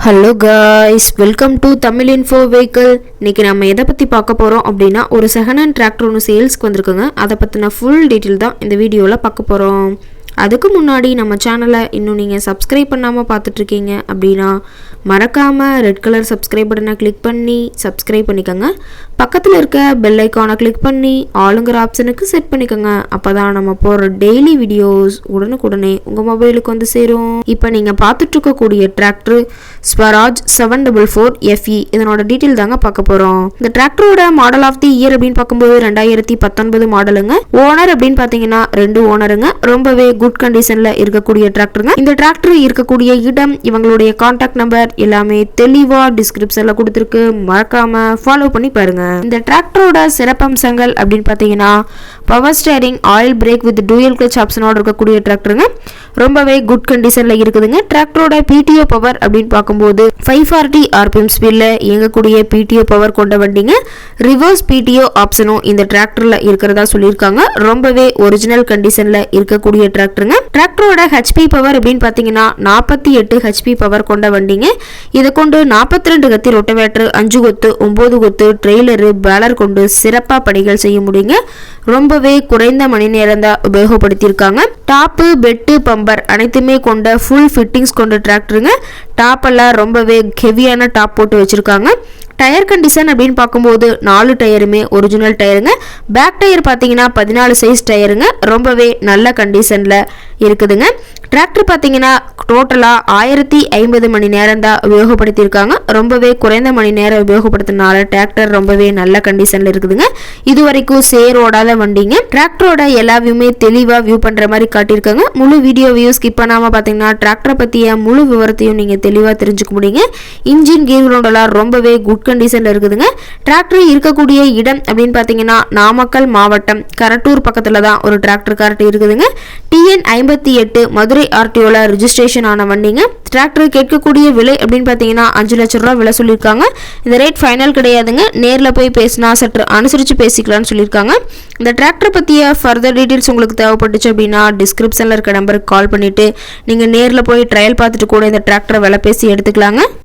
Hello guys welcome to Tamil info vehicle இன்னைக்கு நம்ம எதை பற்றி பார்க்க போகிறோம் அப்படின்னா ஒரு செகண்ட் ஹேண்ட் டிராக்டர் ஒன்று சேல்ஸ்க்கு வந்திருக்குங்க. அதை பற்றின ஃபுல் டீட்டெயில் தான் இந்த வீடியோவில் பார்க்க போகிறோம் அதுக்கு முன்னாடி நம்ம சேனலை இன்னும் நீங்கள் சப்ஸ்கிரைப் பண்ணாமல் பார்த்துட்ருக்கீங்க அப்படின்னா மறக்காமல் ரெட் கலர் சப்ஸ்கிரைப் பட்டனை கிளிக் பண்ணி சப்ஸ்கிரைப் பண்ணிக்கோங்க. பக்கத்தில் இருக்க பெல் ஐக்கானை கிளிக் பண்ணி ஆளுங்கிற ஆப்ஷனுக்கு செட் பண்ணிக்கோங்க. அப்போ தான் நம்ம போகிற டெய்லி வீடியோஸ் உடனுக்குடனே உங்கள் மொபைலுக்கு வந்து சேரும். இப்போ நீங்கள் பார்த்துட்ருக்கக்கூடிய tractor Swaraj seven double four FE இதனோட டீட்டெயில் தாங்க பார்க்க போகிறோம் இந்த டிராக்டரோட மாடல் ஆஃப் தி இயர் அப்படின்னு பார்க்கும்போது ரெண்டாயிரத்தி பத்தொன்பது மாடலுங்க ஓனர் அப்படின்னு பார்த்தீங்கன்னா ரெண்டு ஓனருங்க ரொம்பவே குட் கண்டிஷனில் இருக்கக்கூடிய டிராக்டருங்க இந்த டிராக்டர் இருக்கக்கூடிய இடம் இவங்களுடைய கான்டாக்ட் நம்பர் எல்லாமே தெளிவாக டிஸ்கிரிப்ஷனில் கொடுத்துருக்கு. மறக்காம ஃபாலோ பண்ணி பாருங்க. இந்த டிராக்டரோட சிறப்பம்சங்கள் அப்படின்னு பார்த்தீங்கன்னா power steering oil brake with dual clutch ஆப்ஷனோட இருக்கக்கூடிய டிராக்டருங்க ரொம்பவே குட் கண்டிஷனில் இருக்குதுங்க. டிராக்டரோட பிடிஓ பவர் அப்படின்னு பார்க்கும்போது ஃபைவ் ஃபார்ட்டி ஆர்பிஎம் ஸ்பீடில் இயங்கக்கூடிய பிடிஓ பவர் கொண்ட வண்டிங்க. ரிவர்ஸ் பிடிஓ ஆப்ஷனும் இந்த டிராக்டரில் இருக்கிறதா சொல்லியிருக்காங்க. ரொம்பவே ஒரிஜினல் கண்டிஷனில் இருக்கக்கூடிய டிராக்டர் போட்டுருங்க டிராக்டரோட ஹெச்பி பவர் அப்படின்னு பார்த்தீங்கன்னா நாற்பத்தி எட்டு ஹெச்பி பவர் கொண்ட வண்டிங்க. இதை கொண்டு நாற்பத்தி ரெண்டு கத்தி ரொட்டவேட்டர் அஞ்சு கொத்து ஒம்பது கொத்து ட்ரெய்லரு பேலர் கொண்டு சிறப்பாக பணிகள் செய்ய முடியுங்க. ரொம்பவே குறைந்த மணி நேரம் தான் உபயோகப்படுத்தியிருக்காங்க. டாப்பு பெட்டு பம்பர் அனைத்துமே கொண்ட ஃபுல் ஃபிட்டிங்ஸ் கொண்ட டிராக்டருங்க டாப் எல்லாம் ரொம்பவே ஹெவியான டாப் போட்டு வச்சுருக்காங்க. டயர் கண்டிஷன் அப்படின்னு பார்க்கும்போது நாலு டயருமே ஒரிஜினல் டயருங்க. பேக் டயர் பார்த்தீங்கன்னா பதினாலு சைஸ் டயருங்க. ரொம்பவே நல்ல கண்டிஷனில் இருக்குதுங்க. டிராக்டர் பார்த்தீங்கன்னா டோட்டலாக ஆயிரத்தி ஐம்பது மணி நேரம் தான் உபயோகப்படுத்தியிருக்காங்க. ரொம்பவே குறைந்த மணி நேரம் உபயோகப்படுத்தினால டிராக்டர் ரொம்பவே நல்ல கண்டிஷனில் இருக்குதுங்க. இது வரைக்கும் சேர் ஓடாத வண்டிங்க. டிராக்டரோட எல்லா வியூமே தெளிவாக வியூ பண்ணுற மாதிரி காட்டியிருக்காங்க. முழு வீடியோ வியூ ஸ்கிப் பண்ணாமல் பார்த்தீங்கன்னா டிராக்டரை பற்றிய முழு விவரத்தையும் நீங்கள் தெளிவாக தெரிஞ்சுக்க முடியுங்க. இன்ஜின் கீர் ரொம்பவே குட் கண்டிஷனில் இருக்குதுங்க. டிராக்டர் இருக்கக்கூடிய இடம் அப்படின்னு பார்த்தீங்கன்னா நாமக்கல் மாவட்டம் கரட்டூர் பக்கத்தில் தான் ஒரு டிராக்டர் கரெக்ட் இருக்குதுங்க. டிஎன் ஐம்பத்தி எட்டு மதுரை ஆர்டிஓவில் ரிஜிஸ்ட்ரேஷன் ஆன வண்டிங்க. டிராக்டர் கேட்கக்கூடிய விலை அப்படின்னு பார்த்தீங்கன்னா அஞ்சு லட்ச ரூபா விலை சொல்லியிருக்காங்க. இந்த ரேட் ஃபைனல் கிடையாதுங்க. நேரில் போய் பேசினா சற்று அனுசரித்து பேசிக்கலாம்னு சொல்லியிருக்காங்க. இந்த டிராக்டர் பற்றிய ஃபர்தர் டீட்டெயில்ஸ் உங்களுக்கு தேவைப்பட்டுச்சு அப்படின்னா டிஸ்கிரிப்ஷனில் இருக்க நம்பருக்கு கால் பண்ணிவிட்டு நீங்கள் நேரில் போய் ட்ரையல் பார்த்துட்டு கூட இந்த டிராக்டரை விலை பேசி எடுத்துக்கலாங்க.